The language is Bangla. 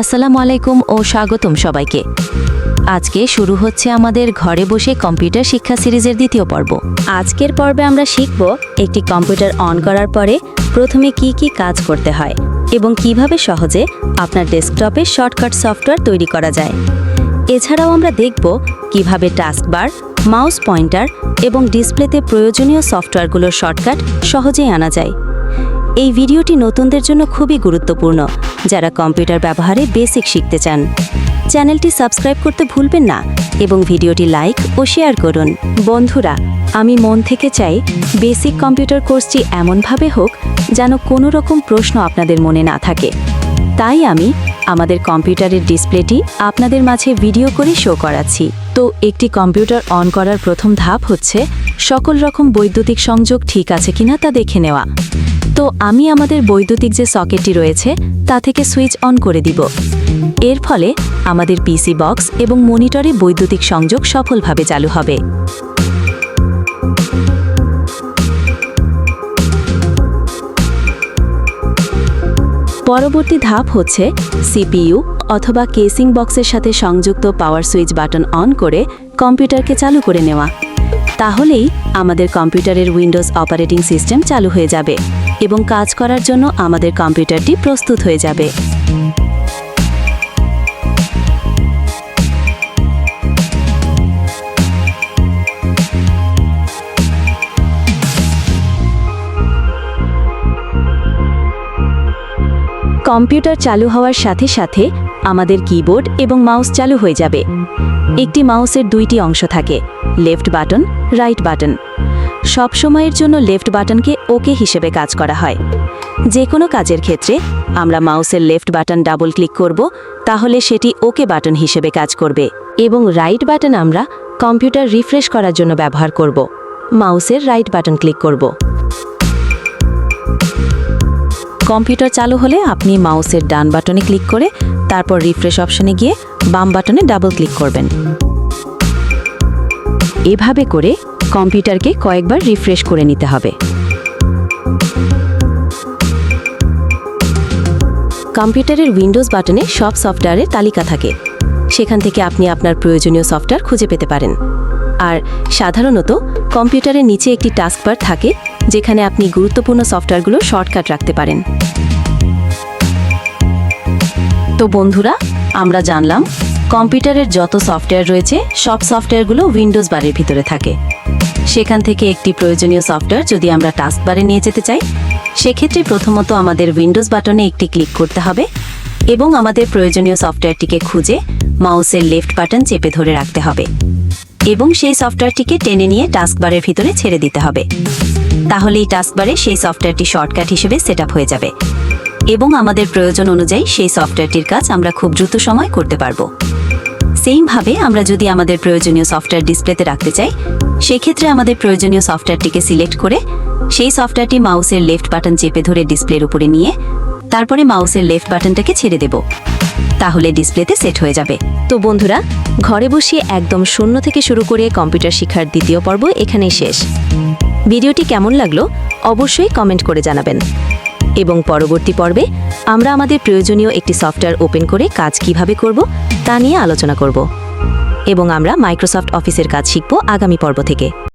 আসসালামু আলাইকুম ও স্বাগতম সবাইকে। আজকে শুরু হচ্ছে আমাদের ঘরে বসে কম্পিউটার শিক্ষা সিরিজের দ্বিতীয় পর্ব। আজকের পর্বে আমরা শিখব একটি কম্পিউটার অন করার পরে প্রথমে কি কি কাজ করতে হয় এবং কীভাবে সহজে আপনার ডেস্কটপে শর্টকাট সফটওয়্যার তৈরি করা যায়। এছাড়াও আমরা দেখব কীভাবে টাস্কবার, মাউস পয়েন্টার এবং ডিসপ্লেতে প্রয়োজনীয় সফটওয়্যারগুলোর শর্টকাট সহজেই আনা যায়। এই ভিডিওটি নতুনদের জন্য খুবই গুরুত্বপূর্ণ। যারা কম্পিউটার ব্যবহারে বেসিক শিখতে চান। চ্যানেলটি সাবস্ক্রাইব করতে ভুলবেন না এবং ভিডিওটি লাইক ও শেয়ার করুন। বন্ধুরা, আমি মন থেকে চাই বেসিক কম্পিউটার কোর্সটি এমনভাবে হোক যেন কোনো রকম প্রশ্ন আপনাদের মনে না থাকে। তাই আমি আমাদের কম্পিউটারের ডিসপ্লেটি আপনাদের মাঝে ভিডিও করে শো করাচ্ছি। তো একটি কম্পিউটার অন করার প্রথম ধাপ হচ্ছে, সকল রকম বৈদ্যুতিক সংযোগ ঠিক আছে কিনা তা দেখে নেওয়া। তো আমি আমাদের বৈদ্যুতিক যে সকেটটি রয়েছে, তা থেকে সুইচ অন করে দিব। এর ফলে আমাদের পিসি বক্স এবং মনিটরে বৈদ্যুতিক সংযোগ সফলভাবে চালু হবে। পরবর্তী ধাপ হচ্ছে সিপিইউ অথবা কেসিং বক্সের সাথে সংযুক্ত পাওয়ার সুইচ বাটন অন করে কম্পিউটারকে চালু করে নেওয়া। তাহলেই আমাদের কম্পিউটারের উইন্ডোজ অপারেটিং সিস্টেম চালু হয়ে যাবে এবং কাজ করার জন্য আমাদের কম্পিউটারটি প্রস্তুত হয়ে যাবে। কম্পিউটার চালু হওয়ার সাথে সাথে আমাদের কিবোর্ড এবং মাউস চালু হয়ে যাবে। একটি মাউসের দুইটি অংশ থাকে, লেফট বাটন, রাইট বাটন। সব সময়ের জন্য লেফট বাটনকে ওকে হিসেবে কাজ করা হয়। যে কোনো কাজের ক্ষেত্রে আমরা মাউসের লেফট বাটন ডাবল ক্লিক করব, তাহলে সেটি ওকে বাটন হিসেবে কাজ করবে এবং রাইট বাটন আমরা কম্পিউটার রিফ্রেশ করার জন্য ব্যবহার করব। মাউসের রাইট বাটন ক্লিক করব। কম্পিউটার চালু হলে আপনি মাউসের ডান বাটনে ক্লিক করে তারপর রিফ্রেশ অপশনে গিয়ে বাম বাটনে ডাবল ক্লিক করবেন। এভাবে করে কম্পিউটারকে কয়েকবার রিফ্রেশ করে নিতে হবে। কম্পিউটারের উইন্ডোজ বাটনে সব সফটওয়্যারের তালিকা থাকে। সেখান থেকে আপনি আপনার প্রয়োজনীয় সফটওয়্যার খুঁজে পেতে পারেন। আর সাধারণত কম্পিউটারের নিচে একটি টাস্কবার থাকে যেখানে আপনি গুরুত্বপূর্ণ সফটওয়্যারগুলো শর্টকাট রাখতে পারেন। তো বন্ধুরা, আমরা জানলাম, কম্পিউটারের যত সফটওয়্যার রয়েছে, সব সফটওয়্যারগুলো উইন্ডোজ বারের ভিতরে থাকে। সেখান থেকে একটি প্রয়োজনীয় সফটওয়্যার যদি আমরা টাস্ক বারে নিয়ে যেতে চাই, সেক্ষেত্রে প্রথমত আমাদের উইন্ডোজ বাটনে একটি ক্লিক করতে হবে এবং আমাদের প্রয়োজনীয় সফটওয়্যারটিকে খুঁজে মাউসের লেফট বাটন চেপে ধরে রাখতে হবে। এবং সেই সফটওয়্যারটিকে টেনে নিয়ে টাস্কবারের ভিতরে ছেড়ে দিতে হবে। তাহলে এই টাস্কবারে সেই সফটওয়্যারটি শর্টকাট হিসেবে সেট হয়ে যাবে। এবং আমাদের প্রয়োজন অনুযায়ী সেই সফটওয়্যারটির কাজ আমরা খুব দ্রুত সময় করতে পারব। সেইমভাবে আমরা যদি আমাদের প্রয়োজনীয় সফটওয়্যার ডিসপ্লেতে রাখতে চাই, সেক্ষেত্রে আমাদের প্রয়োজনীয় সফটওয়্যারটিকে সিলেক্ট করে সেই সফটওয়্যারটি মাউসের লেফট বাটন চেপে ধরে ডিসপ্লের উপরে নিয়ে তারপরে মাউসের লেফট বাটনটাকে ছেড়ে দেব। তাহলে ডিসপ্লেতে সেট হয়ে যাবে। তো বন্ধুরা, ঘরে বসিয়ে একদম শূন্য থেকে শুরু করে কম্পিউটার শিক্ষার দ্বিতীয় পর্ব এখানেই শেষ। ভিডিওটি কেমন লাগল অবশ্যই কমেন্ট করে জানাবেন। এবং পরবর্তী পর্বে আমরা আমাদের প্রয়োজনীয় একটি সফটওয়্যার ওপেন করে কাজ কীভাবে করব তা নিয়ে আলোচনা করব। এবং আমরা মাইক্রোসফট অফিসের কাজ শিখব আগামী পর্ব থেকে।